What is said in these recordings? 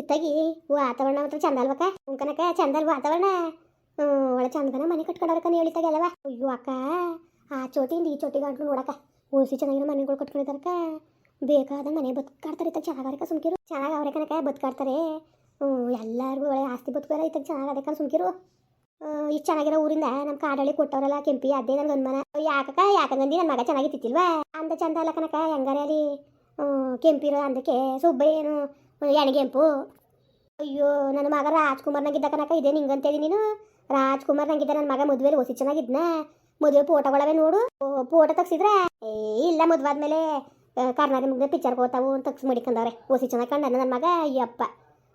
ಇತ್ತಾಗಿ ವಾತಾವರಣ ಮಾತ್ರ ಚಂದ ಅಲ್ವಕ್ಕ? ಉಂಕನಕ ಚಂದ ಅಲ್ವ ವಾತಾವರಣ? ಒಳ್ಳೆ ಚಂದನ ಮನೆ ಕಟ್ಕೊಂಡವ್ರಕ್ಕ ನೀವು ಅಲ್ಲವ ಅಯ್ಯೋ ಅಕ್ಕ, ಆ ಚೋಟಿಯಿಂದ ಈ ಚೋಟಿ ಗಂಟ್ಲು ನೋಡಕ್ಕ ಓಸಿ ಚೆನ್ನಾಗಿರೋ ಮನೆಗಳು ಕಟ್ಕೊಂಡಿದ್ದಾರಕ್ಕ. ಬೇಕಾದ ಮನೆ ಬದುಕಾಡ್ತಾರೆ ಇತ್ತಾಗ ಚೆನ್ನಾಗಾರಕ ಸುಮ್ಕಿರು. ಚೆನ್ನಾಗಿ ಅವ್ರೆ ಕನಕ ಬದುಕಾಡ್ತಾರೆ ಎಲ್ಲರಿಗೂ ಒಳ್ಳೆ ಆಸ್ತಿ ಬದುಕಾರ ಇತ್ತಾಗ ಚೆನ್ನಾಗಿ ಅದಕ್ಕ ಸುಮ್ಕಿರು ಇಷ್ಟು ಚೆನ್ನಾಗಿರೋ ಊರಿಂದ ನಮ್ಮ ಕಾಡಳ್ಳಿ ಕೊಟ್ಟವರಲ್ಲ ಕೆಂಪಿ, ಅದೇ ನನ್ಗೆ ಅನುಮಾನ. ಯಾಕಕ್ಕ ಯಾಕಂದಿ ನನ್ನ ಮಗ ಚೆನ್ನಾಗಿತ್ತಿಲ್ವಾ ಅಂದ ಚಂದ ಅಲ್ಲ ಕನಕ ಹೆಂಗಾರೆ ಅಲ್ಲಿ? ಕೆಂಪಿರೋ ಅಂದಕ್ಕೆ ಸುಬ್ಬ ಏನು ಎಣಗೆಂಪು ಅಯ್ಯೋ, ನನ್ನ ಮಗ ರಾಜ್ಕುಮಾರ್ನಾಗಿದ್ದ ಕನಕ ಇದೆ ನಿಂಗಂತೇಳಿ ನೀನು? ರಾಜ್ಕುಮಾರ್ ನಂಗಿದ್ದ ನನ್ನ ಮಗ ಮದುವೆಲಿ ಹೊಸಿ ಚೆನ್ನಾಗಿದ್ನ? ಮದುವೆ ಫೋಟೋಗಳವೆ ನೋಡು. ಫೋಟೋ ತಗ್ಸಿದ್ರೆ? ಏ, ಇಲ್ಲ, ಮದುವೆ ಆದ್ಮೇಲೆ ಕರ್ನಾಟಕ ಮುಗ್ದ ಪಿಕ್ಚರ್ ಹೋಗ್ತಾವು ತಗ್ಸಿ ಮಡಿಕೊಂಡವ್ರೆ. ಓಸಿ ಚೆನ್ನಾಗಿ ಕಂಡ ನನ್ನ ಮಗ? ಅಯ್ಯಪ್ಪ.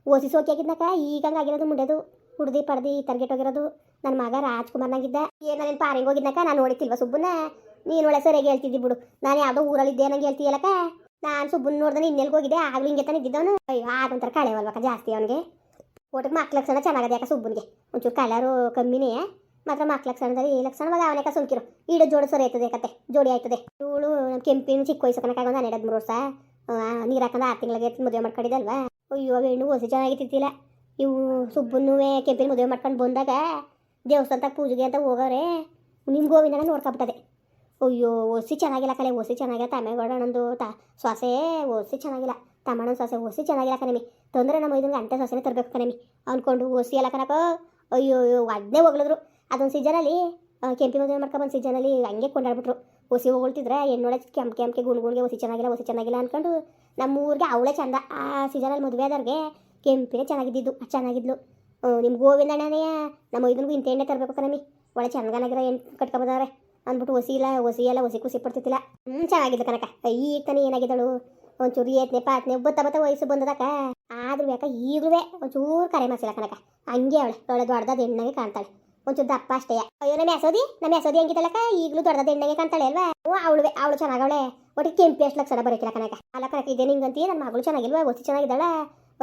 ಓಸಿ ಸೋಕಿ ಆಗಿದ್ನಕ ಈಗ ಹಂಗಾಗಿರೋದು ಮುಂಡೆದು. ಹುಡ್ದಿ ಪಡ್ದಿ ಹೋಗಿರೋದು. ನನ್ನ ಮಗ ರಾಜ್ಕುಮಾರ್ನಾಗಿದ್ದ ಏನು ನಾನು ಪಾರಿಗೆ ಹೋಗಿದ್ನಕ ನಾನು ನೋಡಿತಿಲ್ವ ಸುಬ್ಬನ? ನೀನು ಒಳ್ಳೆ ಸರಿಯಾಗಿ ಹೇಳ್ತಿದ್ದಿ ಬಿಡು. ನಾನು ಯಾವುದೋ ಊರಲ್ಲಿದ್ದೆ ನಂಗೆ ಹೇಳ್ತೀಯಲ್ಲಕ್ಕ? ನಾನು ಸುಬ್ಬನ್ ನೋಡ್ದೆ ಇನ್ನೆಲ್ಗೆ ಹೋಗಿದ್ದೆ ಆಗ್ಲಿ ಹಿಂಗೆ ತಾನೆ ಇದ್ದಿದ್ದವನು? ಅಯ್ಯೋ, ಆಗೊಂಥರ ಕಳೆವಲ್ವಕ್ಕ ಜಾಸ್ತಿ ಅವನಿಗೆ. ಒಟ್ಟಿಗೆ ಮಕ್ಳ ಲಕ್ಷಣ ಚೆನ್ನಾಗದೆ ಯಾಕೆ ಸುಬ್ಬನಿಗೆ? ಒಂಚೂರು ಕಲರು ಕಮ್ಮಿನೇ, ಮಾತ್ರ ಮಕ್ಳ ಲಕ್ಷಣದಲ್ಲಿ ಈ ಲಕ್ಷಣವಾಗ ಅವನೇಕ ಸುಮ್ಕಿರು? ಈಡ ಜೋಡ ಸರಿ ಆಯ್ತದೆ ಕತೆ, ಜೋಡಿ ಆಯ್ತದೆ. ಇವಳು ನಮ್ಮ ಕೆಂಪಿನ ಚಿಕ್ಕ ವಯಸ್ಸು ಹನ್ನೆರಡು ಮೂರು ವರ್ಷ. ನೀರು ಹಾಕೊಂಡು ಆರು ತಿಂಗಳಿಗೆ ಮದುವೆ ಮಾಡ್ಕೊಂಡಿದ್ದಲ್ವಾ? ಅಯ್ಯೋ ಹೆಣ್ಣು ಹೊಸ ಚೆನ್ನಾಗಿತ್ತಿಲ್ಲ ಇವು ಸುಬ್ಬನ್ನು ಕೆಂಪಿನ ಮದುವೆ ಮಾಡ್ಕೊಂಡು ಬಂದಾಗ ದೇವಸ್ಥಾನ ಪೂಜೆಗೆ ಅಂತ ಹೋಗೋರೆ ನಿಮ್ಮ ಗೋವಿಂದನ ನೋಡ್ಕೊಬಿಟ್ಟದೆ. ಅಯ್ಯೋ, ಒಸಿ ಚೆನ್ನಾಗಿಲ್ಲ ಕಲೆ ಒಸಿ ಚೆನ್ನಾಗಿಲ್ಲ. ತಮ್ಮೆಗೌಡಣ್ಣಂದು ತಾ, ಸೊಸೆ, ಒಸಿ ಚೆನ್ನಾಗಿಲ್ಲ. ತಮ್ಮಣ್ಣನ ಸೊಸೆ ಒಸಿ ಚೆನ್ನಾಗಿಲ್ಲ ಕಣಮಿ ತೊಂದರೆ ನಮ್ಮ ಇದನ್ನ ಅಂಟೆ ಸೊಸೆನೇ ತರಬೇಕು ಕಣಮಿ ಅಂದ್ಕೊಂಡು ಒಸಿ ಎಲ್ಲ ಕನಕ ಅಯ್ಯೋ ಅಯ್ಯೋ ಅದನ್ನೇ ಹೋಗ್ಲಿದ್ರು. ಅದೊಂದು ಸೀಸನಲ್ಲಿ ಕೆಂಪಿ ಮದುವೆ ಮಾಡ್ಕೊಬಂದು ಸೀಸನಲ್ಲಿ ಹಂಗೆ ಕೊಂಡಾಡ್ಬಿಟ್ರು. ಒಸಿ ಹೊಗಳ್ತಿದ್ರೆ ಹೆಣ್ಣೊಳೆ ಕೆಂಪ್, ಕೆಂಪ್ಗೆ ಗುಣ, ಗುಣ್ಗೆ ಒಸಿ ಚೆನ್ನಾಗಿಲ್ಲ ಒಸಿ ಚೆನ್ನಾಗಿಲ್ಲ ಅನ್ಕೊಂಡು ನಮ್ಮ ಊರಿಗೆ ಅವಳೇ ಚಂದ. ಆ ಸೀಸನಲ್ಲಿ ಮದುವೆ ಆದವ್ರಿಗೆ ಕೆಂಪಿನೇ ಚೆನ್ನಾಗಿದ್ದಿದ್ದು ಚೆನ್ನಾಗಿದ್ಲು. ನಿಮ್ಮ ಗೋವಿಂದಣ್ಣನೇ ನಮ್ಮ ಇದನ್ಗೂ ಇಂಥ ಎಣ್ಣೆ ತರಬೇಕು ಕಣಮಿ ಒಳ್ಳೆ ಚೆನ್ನಾಗಿರೋ ಎಣ್ಣೆ ಕಟ್ಕೊಬಂದವ್ರೆ. ಅಂದ್ಬಿಟ್ಟು ಒಸಿ ಇಲ್ಲ, ಒಸಿ ಎಲ್ಲ ಒಸಿ ಖುಷಿ ಪಡ್ತಿದ್ದಿಲ್ಲ. ಹ್ಞೂ ಚೆನ್ನಾಗಿದ್ದು ಕನಕ ಈಗ ತಾನೇ ಏನಾಗಿದ್ದಳು? ಒಂಚೂರು ಏತ್ನೆ ಪಾತ್ನೆ ಬತ್ತ ಬತ್ತ ವಯಸ್ಸು ಬಂದದಕ್ಕ ಆದ್ರೂ ಯಾಕ ಈಗಲೂ ಒಂಚೂರು ಕರೆ ಮಾಡಿಸಿಲ್ಲ ಕನಕ ಹಂಗೆ ಅವಳೆ. ಒಳ್ಳೆ ದೊಡ್ಡದ ಎಣ್ಣೆಗೆ ಕಾಣ್ತಾಳೆ. ಒಂಚೂರು ದಪ್ಪ ಅಷ್ಟೇ. ಅಯ್ಯೋ ನಮ್ಮ ಯಸೋದಿ? ನಮ್ಮ ಯಸೋದಿ ಹೆಂಗಿದ್ದಲ್ಲಕ್ಕ ಈಗಲೂ ದೊಡ್ಡದ ಎಣ್ಣೆಗೆ ಕಾಣ್ತಾಳೆ ಅಲ್ವಾ? ಹ್ಞೂ ಅವಳು ಅವಳು ಚೆನ್ನಾಗವಳೆ. ಒಟ್ಟಿಗೆ ಕೆಂಪಿ ಅಷ್ಟು ಲಕ್ಷಣ ಬರೋಕಿಲ್ಲ ಕನಕ ಅಲ್ಲ ಕನಕ ಇದೆ ನಿಂಗಂತೀಯ ನನ್ನ ಮಗಳು ಚೆನ್ನಾಗಿಲ್ವಾ? ಒಸಿ ಚೆನ್ನಾಗಿದ್ದಾಳ?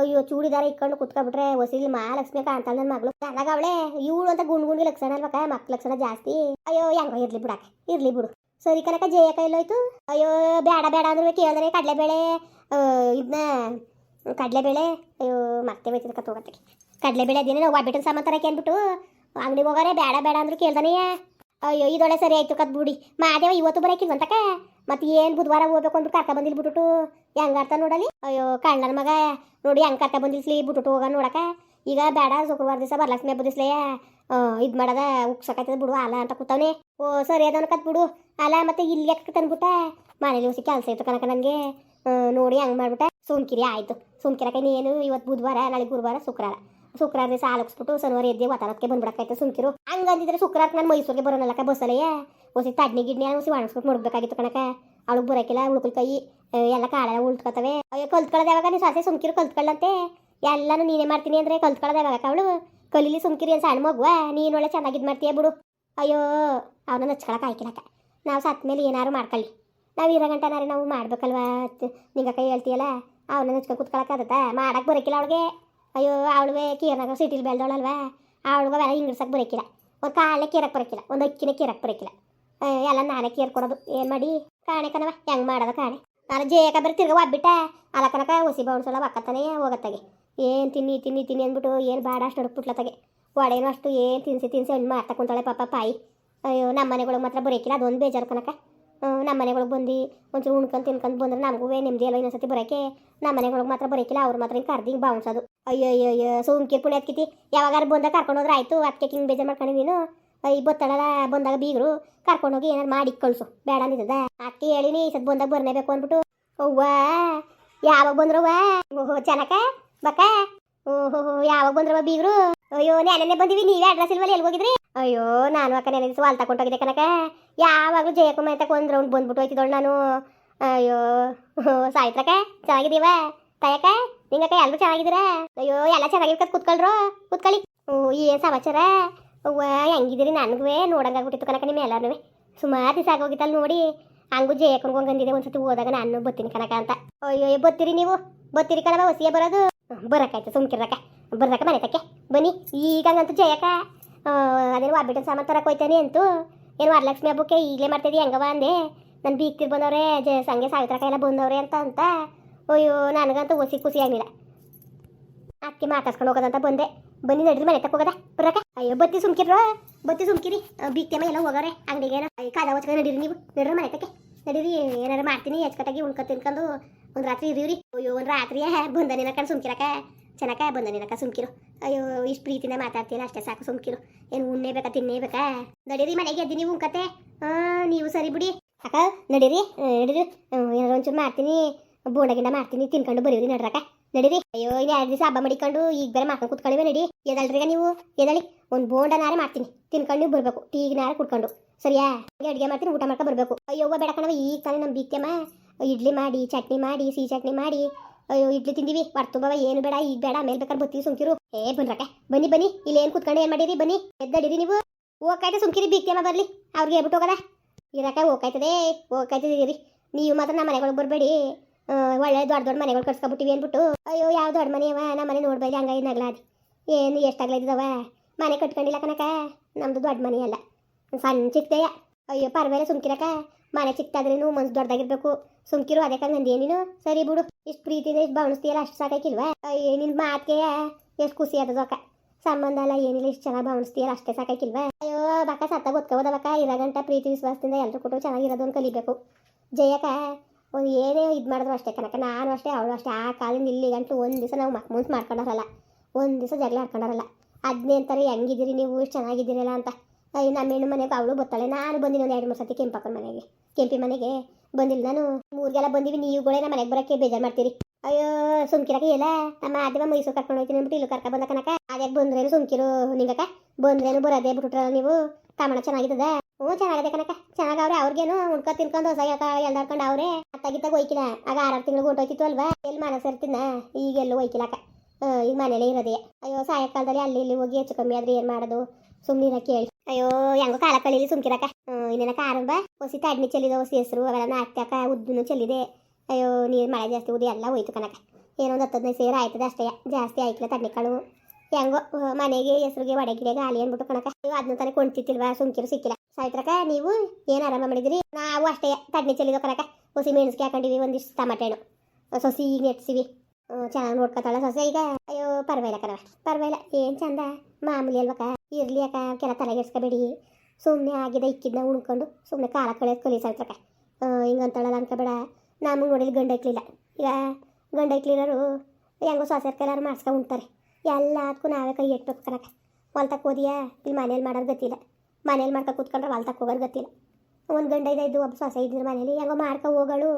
ಅಯ್ಯೋ, ಚೂಡಿದಾರ ಇಟ್ಕೊಂಡು ಕುತ್ಕೊಬಿಟ್ರೆ ಹೊಸಿಲ್ ಮಹಾಲಕ್ಷ್ಮಿ ಕಾಣ್ತಾಳೆ ನನ್ನ ಮಗಳು. ಚೆನ್ನಾಗವಳೆ ಇವಳು ಅಂತ ಗುಂಡ್ ಗುಂಡಿ ಲಕ್ಷಣ ಅಲ್ವಕ್ಕ? ಮಕ್ ಲಕ್ಷಣ ಜಾಸ್ತಿ. ಅಯ್ಯೋ, ಹೆಂಗೋ, ಇರ್ಲಿ ಬಿಡಕ್ಕ ಇರ್ಲಿ ಬಿಡು. ಸರಿ ಕನಕ ಜಯ ಕೈಲೋಯ್ತು. ಅಯ್ಯೋ ಬೇಡ ಬೇಡ ಅಂದ್ರೆ ಕೇಳಿದ್ರೆ ಕಡಲೆಬೇಳೆ ಇದನ್ನ ಕಡಲೆಬೇಳೆ. ಅಯ್ಯೋ, ಮತ್ತೆ ಬೈತದ ಕತ್ತೋಗತ್ತೆ ಕಡಲೆಬೇಳೆ ಅದೇನೇ ನಾವು ಒಬ್ಬಿಟ್ಟಿನ ಸಾಮಾನು ತರಕ್ಕೆ ಅಂದ್ಬಿಟ್ಟು, ಅಂಗಡಿಗೆ ಹೋಗಾರೆ ಬೇಡ ಬೇಡ ಅಂದ್ರು ಕೇಳ್ದಾನೆ ಅಯ್ಯೋ ಇದೊಳೆ ಸರಿ ಆಯ್ತು ಕತ್ ಬಿಡಿ ಮಾದೇವ ಇವತ್ತು ಬರೋಕಿಲ್ವಂತಕ ಮತ್ತೆ ಏನು ಬುಧವಾರ ಹೋಗ್ಬೇಕು ಅಂದ್ಬಿಟ್ಟು ಕರ್ಕ ಬಂದಿಲ್ ಹೆಂಗ ಹೆಂಗಾರ್ತ ನೋಡಲಿ? ಅಯ್ಯೋ ಕಳ್ಳನ ಮಗ. ನೋಡಿ ಹೆಂಗ್ ಕರ್ಕ ಬಂದಿಲ್ಸ್ಲಿ ಬಿಟ್ಟುಟು ಹೋಗ ನೋಡಕ. ಈಗ ಬೇಡ, ಶುಕ್ರವಾರ ದಿವಸ ಬರ್ಲಕ್ಷ್ಮಿ ಹಬ್ಬ ಇದು ಮಾಡದ ಉಕ್ಸಕತ್ತದ ಬಿಡು, ಅಲ್ಲ ಅಂತ ಕೂತವನೆ. ಓ, ಸರಿ ಅದನ್ನ ಕತ್ ಬಿಡು. ಅಲ್ಲ, ಮತ್ತೆ ಇಲ್ಲಿ ಯಾಕೆ ತಂದ್ಬಿಟ್ಟ? ಮನೇಲಿ ಹೊಸಿ ಕೆಲಸ ಇತ್ತು ಕನಕ ನನಗೆ. ನೋಡಿ ಹಂಗೆ ಮಾಡ್ಬಿಟ್ಟ. ಸುಮ್ಕಿರಿ, ಆಯ್ತು. ಸುಮ್ಕಿರಕ ನೀನು ಇವತ್ತು ಬುಧವಾರ, ನಾಳೆ ಗುರುವಾರ, ಶುಕ್ರವಾರ. ಶುಕ್ರವಾರ ದಿವಸ ಹಾಲಕ್ಸ್ಬಿಟ್ಟು ಶನಿವಾರ ಎದ್ದೆ ಒತ್ತಾರಕ್ಕೆ ಬಂದ್ಬಿಡಕ್ಕಾಯ್ತು ಸುಮ್ಕಿರು. ಹಂಗಂದಿದ್ರೆ ಶುಕ್ರವಾರ ನಾನು ಮೈಸೂರಿಗೆ ಬರೋನಲ್ಲಕ್ಕ ಬಸ್ಸಲೆಯ ಹೊಸಿ ತಡ್ನಿ ಗಿಡ್ನಿ ಹೊಸಿ ಒಣಗಿಸ್ಬಿಟ್ಟು ಮುಡ್ಬೇಕಾಗಿತ್ತು ಕಣಕ ಅವಳು ಬರೋಕಿಲ್ಲ ಉಳ್ಕಲ್ ಕೈ ಎಲ್ಲ ಕಾಳೆಲ್ಲ ಉಳ್ಕೊತವೆ ಅಯ್ಯೋ ಕಲ್ತ್ಕೊಳ್ಳೋದು ಯಾವಾಗ? ನೀವು ಸಾಸೆ ಸುಮ್ಕಿರು ಕಲ್ತ್ಕೊಳ್ಳಂತೆ ಎಲ್ಲಾನು ನೀನೇ ಮಾಡ್ತೀನಿ ಅಂದ್ರೆ ಕಲ್ತ್ಕೊಳ್ಳೋದು ಯಾವಾಗ ಅವಳು? ಕಲೀಲಿ ಸುಮ್ಕಿರಿ ಅಂತ ಸಣ್ಣ ಮಗುವ? ನೀನು ಒಳ್ಳೆ ಚೆನ್ನಾಗಿದ್ ಮಾಡ್ತೀಯ ಬಿಡು. ಅಯ್ಯೋ, ಅವನ ನಚ್ಕೊಳಕ್ಕೆ ಆಯ್ಕಿಲ್ಲಕ್ಕ ನಾವು ಸತ್ತ ಮೇಲೆ ಏನಾರು ಮಾಡ್ಕೊಳ್ಳಿ ನಾವು ಇರೋ ಗಂಟನಾರೆ ನಾವು ಮಾಡ್ಬೇಕಲ್ವಾ? ನಿಂಗ ಕೈ ಹೇಳ್ತೀಯಲ್ಲ? ಅವನ ನಚ್ಕೊಂಡು ಕುತ್ಕೊಳಕ್ಕಾಗತ್ತ ಮಾಡಕ್ಕೆ ಬರಕಿಲ್ಲ ಅವಳಿಗೆ. ಅಯ್ಯೋ ಅವಳಿಗೆ ಕೀರಾಗ ಸಿಟಿಲಿ ಬೆಳ್ದವಳಲ್ವಾ? ಅವಳಿಗೆ ಹಿಂಗಡ್ಸಕ್ಕೆ ಬರೋಕಿಲ್ಲ. ಒಂದು ಕಾಲೇ ಕೀರಕ್ಕೆ ಬರೋಕಿಲ್ಲ. ಒಂದು ಅಕ್ಕಿನ ಕೀರಕ್ಕೆ ಬರೋಕಿಲ್ಲ. ಅಯ್ಯೋ, ಎಲ್ಲ ನಾನೇ ಕೀರ್ ಕೊಡೋದು. ಏನು ಮಾಡಿ? ಕಾಣೆ ಕಣವ ಹೆಂಗೆ ಮಾಡೋದು ಕಾಣೆ? ನಾನು ಜೇಕ ಬರೀ ತಿರ್ಗ ಒಬ್ಬಿಟ್ಟ ಅಲ್ಲ ಕನಕ ಹುಸಿ ಬೌಣ್ಸಲ್ಲ ಒಕ್ಕತ್ತಾನೆ ಹೋಗತ್ತಾಗೆ. ಏನು ತಿನ್ನಿ ತಿನ್ನಿ ತಿನ್ನಿ ಅಂದ್ಬಿಟ್ಟು ಏನು ಬೇಡ ಅಷ್ಟು ಹುಡುಕ್ಬಿಟ್ಲತ್ತಾಗೆ ಒಡೇನು ಅಷ್ಟು ಏನು ತಿನ್ಸಿ ತಿನ್ಸಿ ಹಣ್ಣು ಮಾಡ್ತಾ ಕುಂತಾಳೆ ಪಾಪ ಪಾಯಿ. ಅಯ್ಯೋ ನಮ್ಮ ಮನೆಗಳಿಗೆ ಮಾತ್ರ ಬರೋಕಿಲ್ಲ ಅದೊಂದು ಬೇಜಾರು ಕನಕ ನಮ್ಮ ಮನೆಗಳಿಗೆ ಬಂದು ಒಂಚೂರು ಉಣ್ಕೊಂಡು ತಿನ್ಕೊಂಡು ಬಂದ್ರೆ ನಮಗೂ ನೆಮ್ಮದಿ ಎಲ್ಲ ಇನ್ನೊಂದ್ಸತಿ ಬರೋಕೆ. ನಮ್ಮ ಮನೆಗಳಿಗೆ ಮಾತ್ರ ಬರೋಕಿಲ್ಲ ಅವ್ರು ಮಾತ್ರ ಹಿಂಗೆ ಕರ್ದಿ ಬಾವುಸೋದು ಅಯ್ಯೋ ಅಯ್ಯೋ ಅಯ್ಯೋ ಸುಮ್ಕಿರ್ ಪುಣ್ಯ ಯಾವಾಗಾರ ಬಂದಾಗ ಕರ್ಕೊಂಡು ಹೋದ್ರೆ ಆಯ್ತು ಅದಕ್ಕೆ ಹಿಂಗೆ ಬೇಜಾರು ಮಾಡ್ಕೊಂಡು ನೀನು. ಈ ಬತ್ತಡಲ್ಲ ಬಂದಾಗ ಬೀಗರು ಕರ್ಕೊಂಡೋಗಿ ಏನಾರು ಮಾಡಿ ಕಳ್ಸು. ಬೇಡ ಅಂದಿದ್ದದ ಅದಕ್ಕೆ ಹೇಳಿನಿ, ಈ ಸತ್ ಬಂದಾಗ ಬರ್ನೇಬೇಕು ಅಂದ್ಬಿಟ್ಟು. ಅವ್ವ, ಯಾವಾಗ ಬಂದ್ರವ್ವ? ಓಹೋ ಚನಕ ಬಕ್ಕ. ಓಹೋ, ಯಾವಾಗ ಬಂದ್ರವ ಬೀಗರು? ಅಯ್ಯೋ ನೆನೆ ಬಂದಿವಿ, ನೀವೇ ಅಡ್ರೆಸ್ ಇಲ್ವಲ್ಲ ಎಲ್ಲಿ ಹೋಗಿದ್ರಿ? ಅಯ್ಯೋ, ನಾನು ಅಕ್ಕ ನೆನೆ ದಿವಸ ವಾಲ್ ತಗೊಂಡೋಗಿದ್ದೆ ಕನಕ. ಯಾವಾಗಲೂ ಜಯಕುಮಾರ್ ತಕ ಒಂದು ರೌಂಡ್ ಬಂದ್ಬಿಟ್ಟು ಹೋಯ್ತಿದ್ದೋಳು ನಾನು. ಅಯ್ಯೋ ಸಾಯ್ತ್ರಕ ಚೆನ್ನಾಗಿದ್ದೀವ? ತಾಯಕ ನಿಂಗಕ್ಕ ಎಲ್ಲರೂ ಚೆನ್ನಾಗಿದ್ದೀರಾ? ಅಯ್ಯೋ, ಎಲ್ಲ ಚೆನ್ನಾಗಿರ್ಕತ್ ಕುತ್ಕೊಳ್ರು? ಕುತ್ಕೊಳ್ಳಿ. ಓ ಏನು ಸಮಾಚಾರ? ಅವ್ವ, ಹೆಂಗಿದ್ದೀರಿ? ನನಗೂ ನೋಡಂಗಾಗ್ಬಿಟ್ಟಿತ್ತು ಕನಕ ನಿಮ್ಮ ಎಲ್ಲರೂ ಸುಮಾರು ದಿವಸ ಆಗೋಗಿತ್ತಲ್ಲ ನೋಡಿ. ಹಂಗೂ ಜಯಕನ್ಗೂ ಹಂಗಂದಿದೆ ಒಂದ್ಸತಿ ಹೋದಾಗ ನಾನು ಬತ್ತೀನಿ ಕನಕ ಅಂತ. ಅಯ್ಯೋ ಬತ್ತೀರಿ ನೀವು? ಬತ್ತೀರಿ ಕಣವ ಹೊಸಿಗೆ ಬರೋದು? ಬರಕಾಯ್ತು ಸುಮ್ಕಿರಕ ಬರ್ದಕ್ಕ ಮನೆ ತಕ್ಕೆ. ಬನ್ನಿ. ಈಗ ಹಂಗಂತೂ ಜಯಕ ಅದೇನು ಒಬ್ಬಿಟ್ಟು ಸಾಮಾನು ತರಕ್ಕೆ ಹೋಯ್ತಾನೆ ಅಂತೂ. ಏನು ವರಲಕ್ಷ್ಮಿ ಹಬ್ಬಕ್ಕೆ ಈಗಲೇ ಮಾಡ್ತಿದ್ದೀವಿ ಹೆಂಗವ ಅಂದೆ. ನನ್ನ ಬೀಗ್ತಿರ್ ಬಂದವ್ರೆ, ಜ, ಸಂಗೆ ಸಾವಿತ್ರಕ್ಕ ಎಲ್ಲ ಬಂದವ್ರೆ ಅಂತ ಅಂತ. ಅಯ್ಯೋ, ನನಗಂತೂ ಒಸಿ ಖುಷಿ ಆಗಿಲ್ಲ ಅಕ್ಕಿ ಮಾತಾಡ್ಸ್ಕೊಂಡು ಹೋಗೋದಂತ ಬಂದೆ. ಬನ್ನಿ ನಡೀರಿ, ಮನೆ ತಕ್ಕ ಹೋಗದ? ಬರಕ ಅಯ್ಯೋ, ಬತ್ತಿ ಸುಮ್ಕಿರ ಬತ್ತಿ ಸುಮ್ಕಿರಿ. ಬೀಕ್ತೆಮ್ಮ ಎಲ್ಲ ಹೋಗೋರೆ ಅಂಗಡಿಗೆ ಕಾದ ಹೊಚ್ಕೊಂಡು ನಡೀರಿ ನೀವು. ನಡ್ರಿ ಮನೆ ತಕ್ಕೆ. ನಡೀರಿ, ಏನಾರು ಮಾಡ್ತೀನಿ ಹೆಚ್ಕಟ್ಟಾಗಿ ಉಣ್ಕೊ ತಿನ್ಕೊಂಡು ಒಂದು ರಾತ್ರಿ ಇರೀವ್ರಿ ಅಯ್ಯೋ, ಒಂದು ರಾತ್ರಿ ಬಂದ ನಿನಕಂಡು ಸುಮ್ಕಿರಕ? ಚೆನ್ನಾಗ ಬಂದ ನಿನಕ ಸುಮ್ಕಿರು. ಅಯ್ಯೋ, ಇಷ್ಟು ಪ್ರೀತಿನ ಮಾತಾಡ್ತೀರ ಅಷ್ಟೇ ಸಾಕು ಸುಮ್ಕಿರು. ಏನು ಉಣ್ಣೇ ಬೇಕಾ, ತಿನ್ನೇ ಬೇಕಾ? ನಡೀರಿ, ಮನೆಗೆ ಎದ್ದೀನಿ ನೀವು ಉಣ್ಕತೆ ನೀವು ಸರಿ ಬಿಡಿ. ಅಕ್ಕ, ನಡೀರಿ ನಡೀರಿ. ಏನಾರು ಒಂಚೂರು ಮಾಡ್ತೀನಿ. ಬೋಂಡ ಗಿಂಡ ಮಾಡ್ತೀನಿ, ತಿನ್ಕೊಂಡು ಬರೀರಿ ನಡ್ರಕ ನಡೀರಿ. ಅಯ್ಯೋ, ಇನ್ನು ಎರಡು ದಿವಸ ಹಬ್ಬ ಮಡಿಕೊಂಡು ಈಗ ಬೇರೆ ಮಾಡ್ಕೊಂಡು ಕುತ್ಕೊಂಡಿವೆ ನಡಿ. ಎದಳ್ರಿಗ ನೀವು? ಎದಳಿ. ಒಂದು ಬೋಂಡನಾರೆ ಮಾಡ್ತೀನಿ. ತಿನ್ಕೊಂಡು ನೀವು ಬರಬೇಕು ಟೀಗಿನಾರೆ ಕುಟ್ಕೊಂಡು ಸರಿಯಾ? ಹಂಗೆ ಅಡುಗೆ ಮಾಡ್ತೀನಿ, ಊಟ ಮಾಡ್ಕೊಂಡು ಬರಬೇಕು. ಅಯ್ಯೋ, ಅವ್ವ ಬೇಡ ಕಣವ ಈಗ ತಾನೇ ನಮ್ಮ ಬೀಕ್ಯಮ್ಮ ಇಡ್ಲಿ ಮಾಡಿ, ಚಟ್ನಿ ಮಾಡಿ, ಸಿಹಿ ಚಟ್ನಿ ಮಾಡಿ. ಅಯ್ಯೋ, ಇಡ್ಲಿ ತಿಂದಿವಿ. ಬಾವ, ಏನು ಬೇಡ, ಈಗ ಬೇಡ. ಆಮೇಲೆ ಬೇಕಾದ್ರೆ ಬತ್ತೀವಿ ಸುಮ್ಕಿರು. ಏ ಬನ್ರಕ ಬನ್ನಿ ಬನ್ನಿ. ಇಲ್ಲಿ ಏನು ಕುತ್ಕೊಂಡು ಏನು ಮಾಡಿರಿ? ಬನ್ನಿ. ಎದ್ದಡಿರಿ ನೀವು. ಹೋಗಾಯ್ತು ಸುಂಕಿರಿ ಬೀಕ್ಯಮ್ಮ ಬರಲಿ. ಅವ್ರಿಗೆ ಹೇಳ್ಬಿಟ್ಟು ಹೋಗದ? ಇರಕ ಹೋಗಾಯ್ತದೆ ಹೋಗಾಯ್ತದೆ ನೀವು ಮಾತ್ರ ನಮ್ಮ ಮನೆಗಳಿಗೆ ಬರಬೇಡಿ. ಒಳ್ಳೆ ದೊಡ್ಡ ದೊಡ್ಡ ಮನೆಗಳು ಕಟ್ಸ್ಕೊಬಿಟ್ಟಿವಿ ಅಂದ್ಬಿಟ್ಟು, ಅಯ್ಯೋ, ಯಾವ ದೊಡ್ಡ ಮನೆ ಅವ? ನಮ್ಮ ಮನೆ ನೋಡ್ಬೇಡಿ ಹಂಗ ನಗ್ಲಾದಿ. ಏನು ಎಷ್ಟಾಗ್ಲೈತದವ ಮನೆ ಕಟ್ಕೊಂಡಿಲ್ಲ ಕನಕ ನಮ್ದು ದೊಡ್ಡ ಮನೆ ಅಲ್ಲ. ಸಣ್ಣ ಚಿಕ್ಕದೆಯ ಅಯ್ಯೋ, ಪರವಾಗಿಲ್ಲ ಸುಮ್ಕಿರಕ ಮನೆ ಚಿಕ್ಕದಾದ್ರೇನು ಮನ್ಸು ದೊಡ್ಡದಾಗಿರ್ಬೇಕು. ಸುಮ್ಕಿರು ಅದಕ್ಕೆ ಹಂಗಂದೆ ನೀನು? ಸರಿ ಬಿಡು. ಇಷ್ಟು ಪ್ರೀತಿಯಿಂದ ಇಷ್ಟು ಭಾವಣಿಸ್ತೀಯಲ್ಲ ಅಷ್ಟು ಸಾಕಾಕಿಲ್ವಾ ಅಯ್ಯೋ, ನಿನ್ ಮಾತಿಗೆ ಎಷ್ಟು ಖುಷಿ ಆದದು ಅಕ್ಕ. ಸಂಬಂಧ ಅಲ್ಲ ಏನಿಲ್ಲ, ಇಷ್ಟು ಚೆನ್ನಾಗಿ ಭಾವಣಿಸ್ತೀಯಲ್ಲ ಅಷ್ಟೇ ಸಾಕಾಕಿಲ್ವಾ ಅಯ್ಯೋ, ಬಕ್ಕ ಸತ್ತ ಓದ್ಕೋದ ಬಕ್ಕ ಇರಾಗಂಟ ಪ್ರೀತಿ, ವಿಶ್ವಾಸದಿಂದ ಎಲ್ಲರೂ ಕೂಡ ಚೆನ್ನಾಗಿರೋದು ಅಂತ ಕಲಿಬೇಕು. ಜಯಕ ಒಂದು ಏನೇ ಇದು ಮಾಡಿದ್ರು ಅಷ್ಟೇ ಕನಕ ನಾನು ಅಷ್ಟೇ, ಅವಳು ಅಷ್ಟೇ. ಆ ಕಾಲಿಂದ ಇಲ್ಲಿ ಗಂಟು ಒಂದು ದಿವಸ ನಾವು ಮುಂಚೆ ಮಾಡ್ಕೊಂಡಾರಲ್ಲ. ಒಂದು ದಿವಸ ಜಗಳ ಆಡ್ಕೊಂಡಾರಲ್ಲ. ಅದನ್ನೇ ಅಂತಾರೆ, ಹೆಂಗಿದ್ದೀರಿ ನೀವು? ಇಷ್ಟು ಚೆನ್ನಾಗಿದ್ದೀರಲ್ಲ ಅಂತ. ಅಯ್ಯ, ನಮ್ಮ ಹೆಣ್ಣು ಮನೆಗೆ ಅವಳು ಬರ್ತಾಳೆ. ನಾನು ಬಂದಿನಿ ಒಂದು ಎರಡು ಮೂರು ಸತಿ ಕೆಂಪಕ್ಕನ ಮನೆಗೆ. ಕೆಂಪಿ ಮನೆಗೆ ಬಂದಿಲ್ಲ ನಾನು ಮೂರ್ಗೆಲ್ಲ ಬಂದಿವಿ. ನೀವುಗಳೇ ನಮ್ಮ ಮನೆಗೆ ಬರೋಕ್ಕೆ ಬೇಜಾರು ಮಾಡ್ತೀರಿ. ಅಯ್ಯೋ ಸುಮ್ಕಿರಕ ಇಲ್ಲ ನಮ್ಮ ಆದ್ಯಮ ಮೈಸೂರು ಕರ್ಕೊಂಡು ಹೋಗ್ತೀನಿ ಅಂದ್ಬಿಟ್ಟು ಇಲ್ಲಿ ಕರ್ಕ ಬಂದ ಕನಕ ಅದ್ಯಾಕೆ ಬಂದ್ರೇನು ಸುಮ್ಕಿರು ನಿಂಗಕ್ಕ? ಬಂದ್ರೇನು ಬರೋದೇ ಬಿಟ್ಬಿಟ್ರಲ್ಲ ನೀವು? ಕಾಮಣ ಚೆನ್ನಾಗಿದ್ದದ? ಹ್ಞೂ, ಚೆನ್ನಾಗಿದೆ ಕನಕ ಚೆನ್ನಾಗವ್ರೆ, ಅವ್ರಿಗೇನು ಉಣ್ಕೊ ತಿನ್ಕೊಂಡು ಹೊಸ ಎಲ್ದಾಡ್ಕೊಂಡು ಅವ್ರೆ ಅತ್ತಾಗಿತ್ತಾಗ ಹೋಯ್ಕಿಲ್ಲ ಆಗ ಆರಾರು ತಿಂಗಳು ಹೊಂಟೋಯ್ತಿತ್ತು ಅಲ್ವಾ? ಎಲ್ಲಿ ಮನಸ್ಸು ಇರ್ತಿದ್ನ? ಈಗ ಎಲ್ಲೂ ಹೋಯ್ಕಿಲ್ಲಕ್ಕ ಈಗ ಮನೇಲೇ ಇರೋದೇ. ಅಯ್ಯೋ, ಸಾಯಂಕಾಲದಲ್ಲಿ ಅಲ್ಲಿ ಇಲ್ಲಿ ಹೋಗಿ ಹೆಚ್ಚು ಕಮ್ಮಿ ಆದ್ರೆ ಏನು ಮಾಡೋದು? ಸುಮ್ಮನಿರ ಕೇಳಿ. ಅಯ್ಯೋ, ಹೆಂಗೋ ಕಾಲ ಕಳೀಲಿ ಸುಮ್ಕಿರಕ್ಕ. ಇನ್ನೇನ ಕಾರಂಬ ಹೊಸಿ ತಡ್ನಿ ಚೆಲ್ಲಿದ, ಹೊಸಿ ಹೆಸರು, ಅವೆಲ್ಲ ನಾಟ್ಯಾಕ ಉದ್ದನು ಚೆಲ್ಲಿದೆ. ಅಯ್ಯೋ, ನೀರು ಮಳೆ ಜಾಸ್ತಿ ಉದಿ ಎಲ್ಲ ಹೋಯ್ತು ಕನಕ ಏನೋ ಒಂದು ಹತ್ತು ಹದಿನೈದು ಸೇರು ಆಯ್ತದೆ ಅಷ್ಟೇ. ಜಾಸ್ತಿ ಆಯ್ತಿಲ್ಲ ತಡ್ನಿ ಕಾಳು. ಹೆಂಗೋ ಮನೆಗೆ ಹೆಸರಿಗೆ ಒಡೆ ಗಿಡೆಗೆ ಆಲಿ ಅಂದ್ಬಿಟ್ಟು ಕಣಕ ನೀವು ಅದನ್ನ ತಾನೇ ಕೊಂಡ್ತಿತ್ತಿಲ್ವಾ ಸುಮ್ಕಿರು, ಸಿಕ್ಕಿಲ್ಲ. ಸಾಯ್ತ್ರಕ ನೀವು ಏನು ಆರಾಮ ಮಾಡಿದಿರಿ? ನಾವು ಅಷ್ಟೇ ತಡ್ನಿ ಚೆಲ್ಲಿದೋ ಕಣಕ ಹೊಸಿ ಮೆಣಸಿಗೆ ಹಾಕೊಂಡಿವಿ, ಒಂದಿಷ್ಟು ಟಮಾಟೆ ಹಣ್ಣು. ಸೊಸಿ ಈಗ ನೆಟ್ಸಿವಿ. ಚೆನ್ನಾಗಿ ನೋಡ್ಕೊತಾಳ ಸೊಸೆ ಈಗ? ಅಯ್ಯೋ, ಪರವಾಗಿಲ್ಲ ಕಣವ ಪರವಾಗಿಲ್ಲ. ಏನು ಚಂದ? ಮಾಮೂಲಿ ಅಲ್ವಕ್ಕ. ಇರ್ಲಿ ಅಕ್ಕ, ಕೆಲ ತಲೆಗೆಡ್ಸ್ಕೊಬೇಡಿ ಸುಮ್ಮನೆ ಆಗಿದೆ ಇಕ್ಕಿದ್ನ ಉಣ್ಕೊಂಡು ಸುಮ್ಮನೆ ಕಾಲ ಕಳೆಯೋದು ಕಲಿ ಸಾಯ್ತ್ರಕ ಹಿಂಗಂತಾಳಲ್ಲ ಅನ್ಕೋಬೇಡ. ನಮಗೆ ನೋಡಿದ ಗಂಡ ಎಕ್ಲಿಲ್ಲ ಈಗ ಗಂಡ ಇಕ್ಲಿರೋರು ಹೆಂಗೋ ಸೊಸೆ ಕಲರ್ ಮಾಡ್ಸ್ಕೊಂಡು ಉಣ್ತಾರೆ. ಎಲ್ಲದಕ್ಕೂ ನಾವೇ ಕೈ ಇಟ್ಬೇಕು ಕನಕ ಹೊಲ್ತಕ್ಕೆ ಓದಿಯಾ ಇಲ್ಲಿ ಮನೇಲಿ ಮಾಡೋದು ಗೊತ್ತಿಲ್ಲ. ಮನೇಲಿ ಮಾಡ್ಕೊ ಕೂತ್ಕೊಂಡ್ರೆ ಹೊಲ್ತಕ್ಕೆ ಹೋಗೋದು ಗೊತ್ತಿಲ್ಲ. ಒಂದು ಗಂಡ ಇದೆ ಇದ್ದು ಒಬ್ಬ ಸೊಸೆ ಇದ್ದಿದ್ರು ಮನೇಲಿ. ಹೆಂಗೋ ಮಾಡ್ಕೊ ಹೋಗಳು.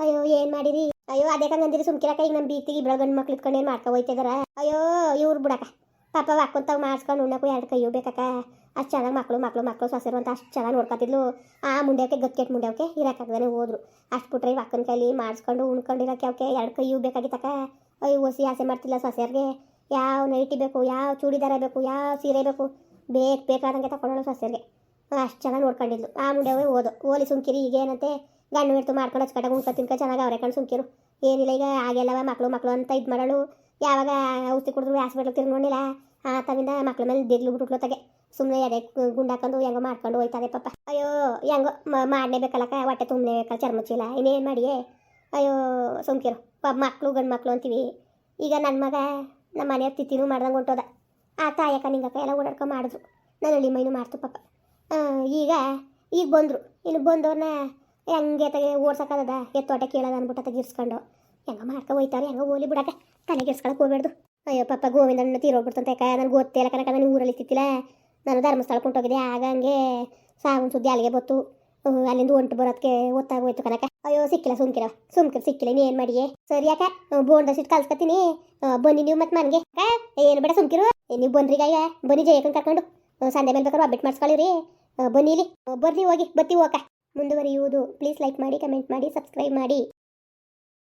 ಅಯ್ಯೋ, ಏನು ಮಾಡಿರಿ? ಅಯ್ಯೋ, ಅದೇ ಕಂಗಂದಿರಿ ಸುಮ್ಕಿರಕ ಈಗ ನಮ್ಮ ಬೀತಿಗೆ ಇಬ್ಬರು ಗಂಡು ಮಕ್ಳು ಇಟ್ಕೊಂಡು ಏನು ಮಾಡ್ಕೊ ಹೋಯ್ತಿದಾರ? ಅಯ್ಯೋ, ಇವ್ರು ಬಿಡಕ ಪಾಪ ಹಾಕೊಂತಾಗ ಮಾಡಿಸ್ಕೊಂಡು ಉಣ್ಣಕ್ಕೂ ಎರಡು ಕೈಯೋ ಬೇಕಕ್ಕ ಅಷ್ಟು ಚೆನ್ನಾಗಿ ಮಕ್ಕಳು ಮಕ್ಕಳು ಮಕ್ಕಳು ಸೊಸೆರು ಅಂತ ಅಷ್ಟು ಚೆನ್ನಾಗಿ ನೋಡ್ಕೊತಿದ್ಲು. ಆ ಮುಂಡ್ಯಕ್ಕೆ ಗತ್ಕೆಟ್ ಮುಂಡ್ಯವಕ್ಕೆ ಇರೋಕ್ಕಾಗ್ದೇ ಹೋದ್ರು. ಅಷ್ಟು ಬಿಟ್ರೆ ಇವ್ ಕೈಲಿ ಮಾಡಿಸ್ಕೊಂಡು ಉಣ್ಕೊಂಡಿರೋಕೆ ಅವಕ್ಕೆ ಎರಡು ಕೈಯೂ ಬೇಕಾಗಿತ್ತಕ್ಕ ಅಯ್ಯೋ, ಒಸಿ ಆಸೆ ಮಾಡ್ತಿಲ್ಲ ಸೊಸೆಯರ್ಗೆ ಯಾವ ನೈಟಿ ಬೇಕು, ಯಾವ ಚೂಡಿದಾರ ಬೇಕು, ಯಾವ ಸೀರೆ ಬೇಕು ಬೇಕು ಬೇಕಾದಂಗೆ ತಗೊಂಡಳು ಸೊಸೆಗೆ. ಅಷ್ಟು ಚೆನ್ನಾಗಿ ನೋಡ್ಕೊಂಡಿದ್ಲು. ಆ ಮುಂಡ್ಯವೇ ಓದು. ಓಲಿ ಸುಮ್ಕಿರಿ ಈಗ ಏನಂತೆ ಗಂಡು ಹಿಡ್ತು ಮಾಡ್ಕೊಂಡು ಹಚ್ಕಟ್ಟಾಗ ಉಣ್ಕೊ ತಿನ್ಕ ಚೆನ್ನಾಗಿ ಅವರೇ ಕಣ್ ಸುಮ್ಕಿರು. ಏನಿಲ್ಲ ಈಗ ಆಗೆಲ್ಲವ ಮಕ್ಕಳು ಮಕ್ಕಳು ಅಂತ ಇದು ಮಾಡೋಳು ಯಾವಾಗ ಔಷಧಿ ಕುಡಿದ್ರು ಹಾಸ್ಪಿಟ್ಲ್ ನೋಡಿಲ್ಲ ಆ ತವಿಂದ ಮಕ್ಳ ಮೇಲೆ ದಿಗ್ಲು ಬಿಟ್ಟು ತಗೆ. ಸುಮ್ಮನೆ ಅದೇ ಗುಂಡಾಕೊಂಡು ಹೆಂಗೋ ಮಾಡ್ಕೊಂಡು ಹೋಯ್ತಾರೆ ಪಾಪ. ಅಯ್ಯೋ, ಹೆಂಗೋ ಮಾಡಲೇಬೇಕಲ್ಲಕ್ಕ ಹೊಟ್ಟೆ ತುಂಬಲೇಬೇಕಲ್ಲ ಚರ್ಮ ಚೀಲ, ಇನ್ನೇನು ಮಾಡಿಯೇ? ಅಯ್ಯೋ, ಸುಮ್ಕಿರು. ಪಾಪ ಮಕ್ಕಳು ಗಂಡು ಮಕ್ಕಳು ಅಂತೀವಿ. ಈಗ ನನ್ನ ಮಗ ನಮ್ಮ ಮನೆಯವ್ರ ತಿತ್ತಿನೂ ಮಾಡ್ದಂಗೆ ಹೊಂಟೋದ. ಆ ತಾಯಕ್ಕ ನಿಂಗಕ್ಕ ಎಲ್ಲ ಓಡಾಡ್ಕೊ ಮಾಡಿದ್ರು. ನನ್ನ ಹಳ್ಳಿ ಮೈನು ಮಾಡ್ತು ಪಾಪ. ಈಗ ಈಗ ಬಂದರು. ಇನ್ನು ಬಂದವ್ರನ್ನ ಹೆಂಗೆ ತಗೆ ಓಡ್ಸಕ್ಕದ ಎತ್ತೋಟ ಕೇಳೋದ ಅಂದ್ಬಿಟ್ಟು ತೆಗಿರ್ಸ್ಕೊಂಡು ಹೆಂಗ ಮಾಡ್ಕೊ ಹೋಯ್ತಾರೆ ಹೆಂಗೋ ಓಲಿ ಬಿಡಕ್ಕೆ. ತಲೆಗೆಡ್ಸ್ಕೊಳಕ್ಕೆ ಹೋಗ್ಬಾರ್ದು ಅಯ್ಯೋ ಪಾಪ, ಗೋವಿಂದಣ್ಣ ತೀರೋಗ್ಬಿಡ್ತಂತೆ ಯಾಕೆ? ನನಗೆ ಗೊತ್ತಿಲ್ಲ ಕನಕ ನಾನು ಊರಲ್ಲಿ ತಿತ್ತಿಲ್ಲ ನಾನು ಧರ್ಮಸ್ಥಳಕ್ಕೆ ಹೊಂಟೋಗಿದ್ದೆ. ಆಗ ಹಂಗೆ ಸಾವನ್ ಸುದ್ದಿ ಅಲ್ಲಿಗೆ ಬತ್ತು ಅಲ್ಲಿಂದ ಹೊಂಟು ಬರೋದಕ್ಕೆ ಗೊತ್ತಾಗೋಯ್ತು ಕನಕ ಅಯ್ಯೋ, ಸಿಕ್ಕಿಲ್ಲ, ಸುಮ್ಕಿರ ಸುಮ್ಕಿರ, ಸಿಕ್ಕಿಲ್ಲ ನೀ ಏನು ಮಾಡಿಯೇ? ಸರಿ ಯಾಕ ಬೋಂಡ ಸಿಟ್ಟು ಕಲ್ಸ್ಕೊತೀನಿ ಬನ್ನಿ ನೀವು ಮತ್ತೆ ಮನೆಗೆ. ಏನು ಬೇಡ, ಸುಮ್ಕಿರು. ನೀವು ಬನ್ರಿ ಈಗ ಬನ್ನಿ ಜಯಕನ್ ಕರ್ಕೊಂಡು. ಸಂಜೆ ಮೇಲೆ ಬೇಕಾದ್ರೆ ಅಬ್ಬಿಟ್ ಮಾಡಿಸ್ಕೊಳ್ಳಿರಿ ಬನ್ನಿ ಇಲ್ಲಿ. ಬರ್ರಿ, ಹೋಗಿ, ಬತ್ತಿ ಹೋಗ ಮುಂದುವರಿಯುವುದು. ಪ್ಲೀಸ್ ಲೈಕ್ ಮಾಡಿ ಕಮೆಂಟ್ ಮಾಡಿ ಸಬ್ಸ್ಕ್ರೈಬ್ ಮಾಡಿ.